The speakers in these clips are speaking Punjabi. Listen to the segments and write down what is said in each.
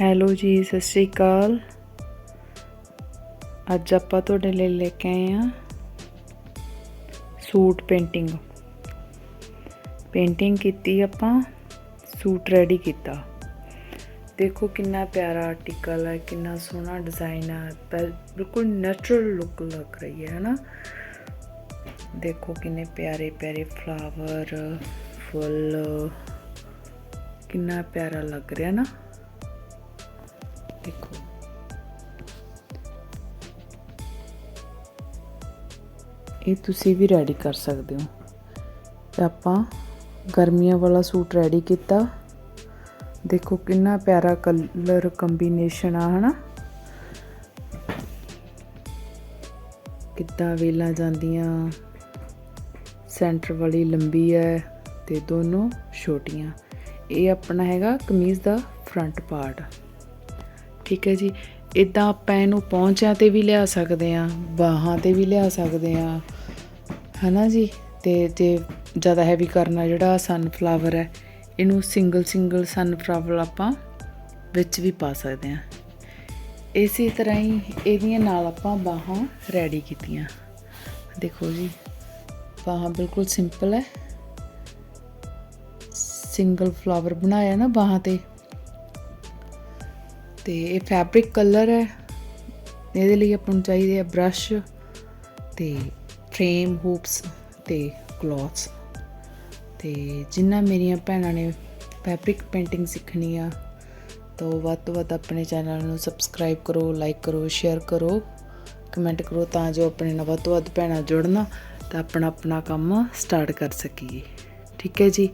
ਹੈਲੋ ਜੀ, ਸਤਿ ਸ਼੍ਰੀ ਅਕਾਲ। ਅੱਜ ਆਪਾਂ ਤੁਹਾਡੇ ਲਈ ਲੈ ਕੇ ਆਏ ਆ ਸੂਟ ਪੇਂਟਿੰਗ। ਪੇਂਟਿੰਗ ਕੀਤੀ ਆਪਾਂ, ਸੂਟ ਰੈਡੀ ਕੀਤਾ। ਦੇਖੋ ਕਿੰਨਾ ਪਿਆਰਾ ਆਰਟੀਕਲ ਹੈ, ਕਿੰਨਾ ਸੋਹਣਾ ਡਿਜ਼ਾਈਨ ਹੈ ਬਿਲ- ਬਿਲਕੁਲ ਨੈਚੁਰਲ ਲੁੱਕ ਲੱਗ ਰਹੀ ਹੈ, ਹਨਾ? ਦੇਖੋ ਕਿੰਨੇ ਪਿਆਰੇ ਪਿਆਰੇ ਫਲਾਵਰ ਫੁੱਲ, ਕਿੰਨਾ ਪਿਆਰਾ ਲੱਗ ਰਿਹਾ ਨਾ ਦੇਖੋ। ਇਹ ਤੁਸੀਂ ਵੀ ਰੈਡੀ ਕਰ ਸਕਦੇ ਹੋ। ਤੇ ਆਪਾਂ ਗਰਮੀਆਂ ਵਾਲਾ ਸੂਟ ਰੈਡੀ ਕੀਤਾ। ਦੇਖੋ ਕਿੰਨਾ ਪਿਆਰਾ ਕਲਰ ਕੰਬੀਨੇਸ਼ਨ ਆ, ਹਨਾ? ਕਿੱਦਾਂ ਵੇਲਾਂ ਜਾਂਦੀਆਂ ਸੈਂਟਰ ਵਾਲੀ ਲੰਬੀ ਹੈ ਤੇ ਦੋਨੋਂ ਛੋਟੀਆਂ। ਇਹ ਆਪਣਾ ਹੈਗਾ ਕਮੀਜ਼ ਦਾ ਫਰੰਟ ਪਾਰਟ ਠੀਕ ਹੈ ਜੀ। ਇਦਾਂ ਆਪਾਂ ਇਹਨੂੰ ਪਹੁੰਚਿਆਂ ਤੇ ਵੀ ਲਿਆ ਸਕਦੇ ਆ ਬਾਹਾਂ ਤੇ ਵੀ ਲਿਆ ਸਕਦੇ ਆ ਹਨਾ ਜੀ? ਤੇ ਜੇ ਜ਼ਿਆਦਾ ਹੈਵੀ ਕਰਨਾ ਜਿਹੜਾ ਸਨਫਲਾਵਰ ਹੈ, ਇਹਨੂੰ ਸਿੰਗਲ ਸਿੰਗਲ ਸਨਫਲਾਵਰ ਆਪਾਂ ਵਿੱਚ ਵੀ ਪਾ ਸਕਦੇ ਆ ਇਸੇ ਤਰ੍ਹਾਂ ਹੀ ਇਹਦੀਆਂ ਨਾਲ ਆਪਾਂ ਬਾਹਾਂ ਰੈਡੀ ਕੀਤੀਆਂ। ਦੇਖੋ ਜੀ, ਬਾਹਾਂ ਬਿਲਕੁਲ ਸਿੰਪਲ ਹੈ। ਸਿੰਗਲ ਫਲਾਵਰ ਬਣਾਇਆ ਨਾ ਬਾਹਾਂ ਤੇ। ਤੇ ਇਹ ਫੈਬਰਿਕ ਕਲਰ ਹੈ। ਇਹਦੇ ਲਈ ਆਪਾਂ ਨੂੰ ਚਾਹੀਦੇ ਆ ਬ੍ਰਸ਼ ਤੇ ਫਰੇਮ ਹੂਪਸ ਤੇ ਕਲੋਥਸ ਤੇ ਜਿੰਨਾ ਮੇਰੀਆਂ ਭੈਣਾਂ ਨੇ ਫੈਬਰਿਕ ਪੇਂਟਿੰਗ ਸਿੱਖਣੀ ਆ, ਤਾਂ ਉਹ ਵੱਧ ਤੋਂ ਵੱਧ ਆਪਣੇ ਚੈਨਲ ਨੂੰ ਸਬਸਕ੍ਰਾਈਬ ਕਰੋ ਲਾਈਕ ਕਰੋ ਸ਼ੇਅਰ ਕਰੋ ਕਮੈਂਟ ਕਰੋ ਤਾਂ ਜੋ ਆਪਣੇ ਨਾਲ ਵੱਧ ਤੋਂ ਵੱਧ ਭੈਣਾਂ ਜੁੜਨ, ਤਾਂ ਆਪਣਾ ਆਪਣਾ ਕੰਮ ਸਟਾਰਟ ਕਰ ਸਕੀਏ। ਠੀਕ ਹੈ ਜੀ?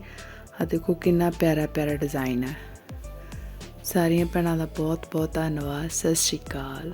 ਆ ਦੇਖੋ ਕਿੰਨਾ ਪਿਆਰਾ ਪਿਆਰਾ ਡਿਜ਼ਾਈਨ ਹੈ। ਸਾਰੀਆਂ ਭੈਣਾਂ ਦਾ ਬਹੁਤ ਬਹੁਤ ਧੰਨਵਾਦ ਸਤਿ ਸ਼੍ਰੀ ਅਕਾਲ।